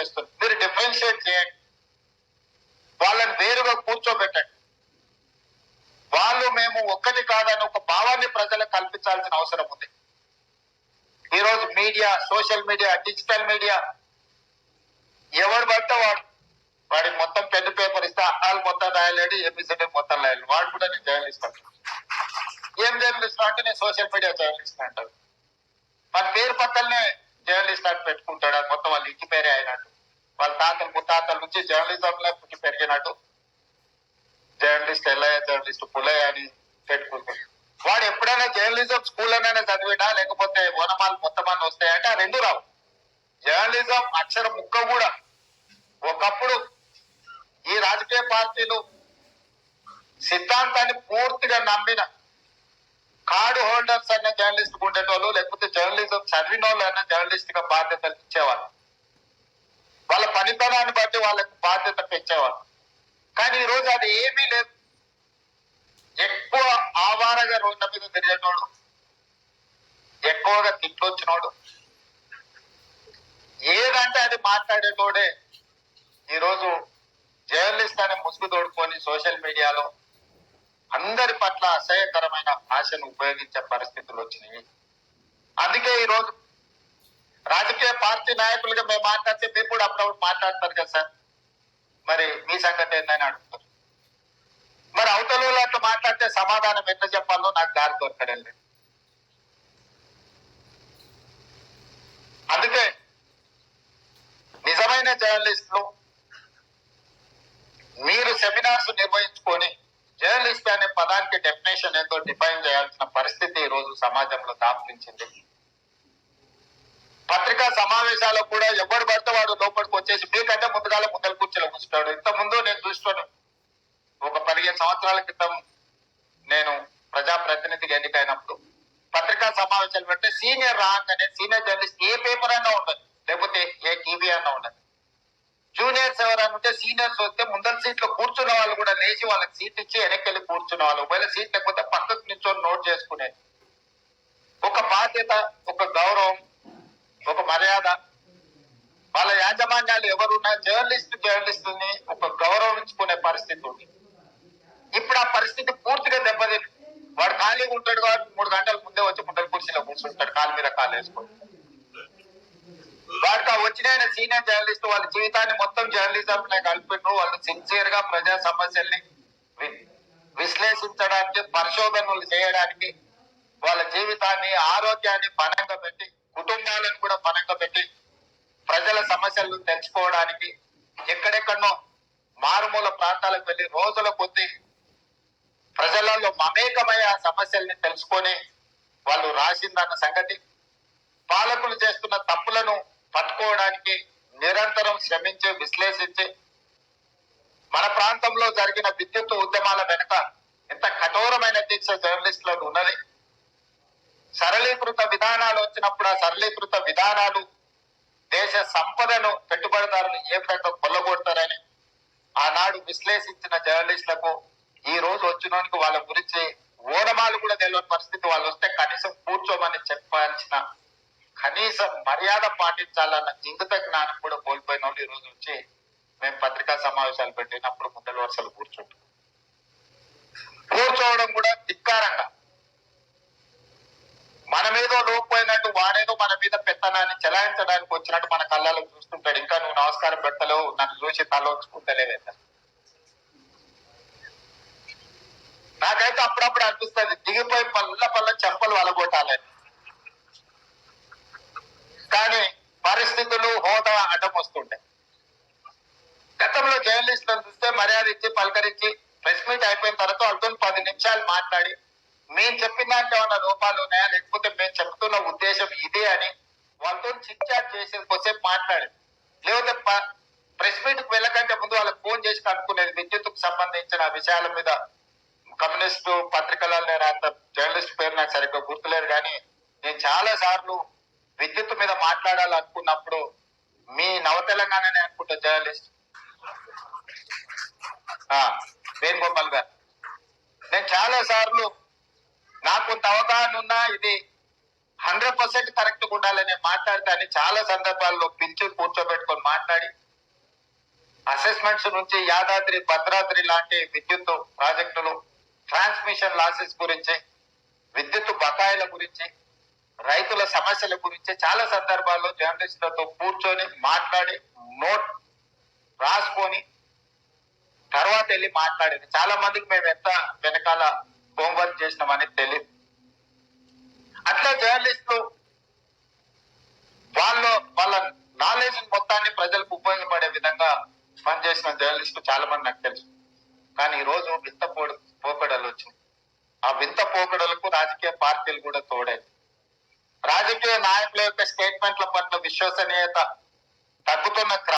చేస్తుంది. మీరు డిఫరెన్షియేట్ చేయండి. వాళ్ళని వేరుగా కూర్చోబెట్టండి. వాళ్ళు మేము ఒక్కటి కాదని ఒక భావాన్ని ప్రజలకు కల్పించాల్సిన అవసరం ఉంది. ఈ రోజు media social media digital media ఎవడు పడితే వాడు వాడికి మొత్తం పెన్ పేపర్ ఇస్తే అహాలు మొత్తం రాయలేడు ఏపీసీ మొత్తం రాయలేడు. వాడు కూడా నేను జర్నలిస్ట్ అంటాడు ఏం జర్నలిస్ట్ అంటే నేను సోషల్ మీడియా జర్నలిస్ట్ అంటారు మన పేరు పక్కనే జర్నలిస్ట్ అని పెట్టుకుంటాడు అది మొత్తం వాళ్ళు ఇంటి పేరే అయినట్టు. వాళ్ళ తాతలు ముత్తాతల నుంచి జర్నలిజం లో పుట్టి పెరిగినట్టు. జర్నలిస్ట్ ఎల్లయ్య జర్నలిస్ట్ పుల్లయ్య అని పెట్టుకుంటాడు. వాడు ఎప్పుడైనా జర్నలిజం స్కూల్ అయినా చదివినా లేకపోతే ఓనమాలు మొత్తం వస్తాయంటే ఆ రెండు రావు. జర్నలిజం అక్షర ముక్క కూడా. ఒకప్పుడు ఈ రాజకీయ పార్టీలు సిద్ధాంతాన్ని పూర్తిగా నమ్మిన కార్డు హోల్డర్స్ అనే జర్నలిస్ట్ ఉండేటోళ్ళు లేకపోతే జర్నలిజం చదివిన వాళ్ళు అన్న జర్నలిస్ట్గా బాధ్యతలు ఇచ్చేవాళ్ళు. వాళ్ళ పనితనాన్ని బట్టి వాళ్ళకి బాధ్యత పెంచేవాళ్ళు. కానీ ఈ రోజు అది ఏమీ లేదు. ఎక్కువ ఆవారగా రోడ్ల మీద తిరిగేటోడు ఎక్కువగా తిట్టొచ్చినోడు ఏదంటే అది మాట్లాడేటోడే. ఈరోజు జర్నలిస్ట్ అనే ముసుగు తోడుకొని సోషల్ మీడియాలో అందరి పట్ల అసహ్యకరమైన భాషను ఉపయోగించే పరిస్థితులు వచ్చినాయి. అందుకే ఈ రోజు రాజకీయ పార్టీ నాయకులుగా మేము మాట్లాడితే మీరు కూడా అప్పుడప్పుడు మాట్లాడతారు కదా సార్. మరి మీ సంగతి ఏందని అడుగుతారు. మరి అవతల అట్లా మాట్లాడితే సమాధానం ఎంత చెప్పాలో నాకు దారి దొరకడం లేదు అందుకే నిజమైన జర్నలిస్టులు మీరు సెమినార్స్ నిర్వహించుకొని జర్నలిస్ట్ అనే పదానికి డెఫినేషన్ ఏందో డిఫైన్ చేయాల్సిన పరిస్థితి ఈ రోజు సమాజంలో దాపించింది పత్రికా సమావేశాలకు కూడా ఎవరు పడితే వాడు లోపలికి వచ్చేసి మీకంటే ముందుగాల ముందల కూర్చోలో కూర్చుంటాడు. ఇంత ముందు నేను చూస్తాను ఒక పదిహేను సంవత్సరాల క్రితం నేను ప్రజాప్రతినిధిగా ఎన్నికైనప్పుడు పత్రికా సమావేశాలు పెడితే సీనియర్ ర్యాంక్ అనే సీనియర్ జర్నలిస్ట్ ఏ పేపర్ అయినా ఉండదు. లేకపోతే ఏ టీవీ అయినా ఉండదు. జూనియర్స్ ఎవరైనా ఉంటే సీనియర్స్ వస్తే ముందర సీట్లో కూర్చున్న వాళ్ళు కూడా లేచి వాళ్ళకి సీట్ ఇచ్చి వెనక్కి వెళ్ళి కూర్చున్న వాళ్ళు. ఒకవేళ సీట్ లేకపోతే పక్కకు నిల్చొని నోట్ చేసుకునేది ఒక బాధ్యత ఒక గౌరవం ఒక మర్యాద. వాళ్ళ యాజమాన్యాలు ఎవరున్నా జర్నలిస్ట్ జర్నలిస్టుని ఒక గౌరవించుకునే పరిస్థితి ఉంది. ఇప్పుడు ఆ పరిస్థితి పూర్తిగా దెబ్బతింది. వాడు ఖాళీగా ఉంటాడు కాబట్టి మూడు గంటల ముందే వచ్చి ముందర కుర్చీలో కూర్చుంటాడు. కాలు మీద కాలు వేసుకొని. వాడికి వచ్చిన సీనియర్ జర్నలిస్ట్ వాళ్ళ జీవితాన్ని మొత్తం జర్నలిజం కలిపినారు వాళ్ళు సిన్సియర్గా ప్రజా సమస్యల్ని వి- విశ్లేషించడానికి పరిశోధనలు చేయడానికి వాళ్ళ జీవితాన్ని ఆరోగ్యాన్ని పనంగా పెట్టి కుటుంబాలను కూడా పనంగా పెట్టి ప్రజల సమస్యలను తెలుసుకోవడానికి ఎక్కడెక్కడనో మారుమూల ప్రాంతాలకు వెళ్ళి రోజుల కొద్ది ప్రజలలో మమేకమై ఆ సమస్యల్ని తెలుసుకొని వాళ్ళు రాసిందన్న సంగతి పాలకులు చేస్తున్న తప్పులను చేయడానికి నిరంతరం శ్రమించి విశ్లేషించి మన ప్రాంతంలో జరిగిన విద్యుత్ ఉద్యమాల వెనుక ఎంత కఠోరమైన దీక్ష జర్నలిస్టులకు ఉన్నది? సరళీకృత విధానాలు వచ్చినప్పుడు ఆ సరళీకృత విధానాలు దేశ సంపదను పెట్టుబడిదారులు ఏ విధంగా కొల్లగొడతారని ఆనాడు విశ్లేషించిన జర్నలిస్టులకు ఈ రోజు వచ్చినోనికి వాళ్ళ గురించి ఓడమాలు కూడా తెలియని పరిస్థితి. వాళ్ళు వస్తే కనీసం కూర్చోమని చెప్పాల్సిన కనీస మర్యాద పాటించాలన్న ఇంగిత జ్ఞానం కూడా కోల్పోయిన వాళ్ళు ఈ రోజు వచ్చి మేము పత్రికా సమావేశాలు పెట్టినప్పుడు ముందల వరుసలు కూర్చుంటాం. కూర్చోవడం కూడా ధిక్కారంగా. మన మీద లోకపోయినట్టు వాడేదో మన మీద పెత్తనాన్ని చెలాయించడానికి వచ్చినట్టు మన కళ్ళలో చూస్తుంటాడు. ఇంకా నువ్వు నమస్కారం పెట్టలేవు నన్ను చూసి తల ఉంచుకుంటలేవేంట నాకైతే అప్పుడప్పుడు అనిపిస్తుంది దిగిపోయి పల్ల పల్ల చెంపలు వలగొట్టాలని. కానీ పరిస్థితులు హోదా అడ్డం వస్తుంటాయి. గతంలో జర్నలిస్టులను చూస్తే మర్యాద ఇచ్చి పలకరించి ప్రెస్ మీట్ అయిపోయిన తర్వాత వాళ్ళతో పది నిమిషాలు మాట్లాడి మేము చెప్పిన దాంట్లో ఉన్న లోపాలు ఉన్నాయా? లేకపోతే మేము చెప్తున్న ఉద్దేశం ఇదే అని వాళ్ళతో చిట్ చాట్ చేసేది కొద్దిసేపు మాట్లాడి లేకపోతే ప్రెస్ మీట్కు వెళ్ళకంటే ముందు వాళ్ళకి ఫోన్ చేసి కనుక్కునేది విద్యుత్కు సంబంధించిన విషయాల మీద. కమ్యూనిస్టు పత్రికలలో అంత జర్నలిస్ట్ పేరు నాకు సరిగ్గా గుర్తులేదు కానీ నేను చాలా సార్లు విద్యుత్ మీద మాట్లాడాలనుకున్నప్పుడు మీ నవ తెలంగాణనే అనుకుంటా జర్నలిస్ట్? ఆ, వేణుగోపాల్ గారు. నేను చాలా సార్లు నాకు కొంత అవగాహన ఉన్నా ఇది హండ్రెడ్ పర్సెంట్ కరెక్ట్ ఉండాలని మాట్లాడతాను చాలా సందర్భాల్లో పిలిచి కూర్చోబెట్టుకొని మాట్లాడి అసెస్మెంట్స్ నుంచి యాదాద్రి భద్రాద్రి లాంటి విద్యుత్ ప్రాజెక్టులు ట్రాన్స్మిషన్ లాసెస్ గురించి విద్యుత్ బకాయిల గురించి రైతుల సమస్యల గురించి చాలా సందర్భాల్లో జర్నలిస్టులతో కూర్చొని మాట్లాడి నోట్ రాసుకొని తర్వాత వెళ్ళి మాట్లాడేది. చాలా మందికి మేము ఎంత వెనకాల హోంవర్క్ చేసినామని తెలియదు అట్లా జర్నలిస్టులు వాళ్ళు వాళ్ళ నాలెడ్జ్ మొత్తాన్ని ప్రజలకు ఉపయోగపడే విధంగా పనిచేసిన జర్నలిస్టులు చాలా మంది నాకు తెలుసు. కానీ ఈ రోజు వింత పోకడలు వచ్చింది. ఆ వింత పోకడలకు రాజకీయ పార్టీలు కూడా తోడాయి. రాజకీయ నాయకుల యొక్క స్టేట్మెంట్ల పట్ల విశ్వసనీయత తగ్గుతున్న క్రమం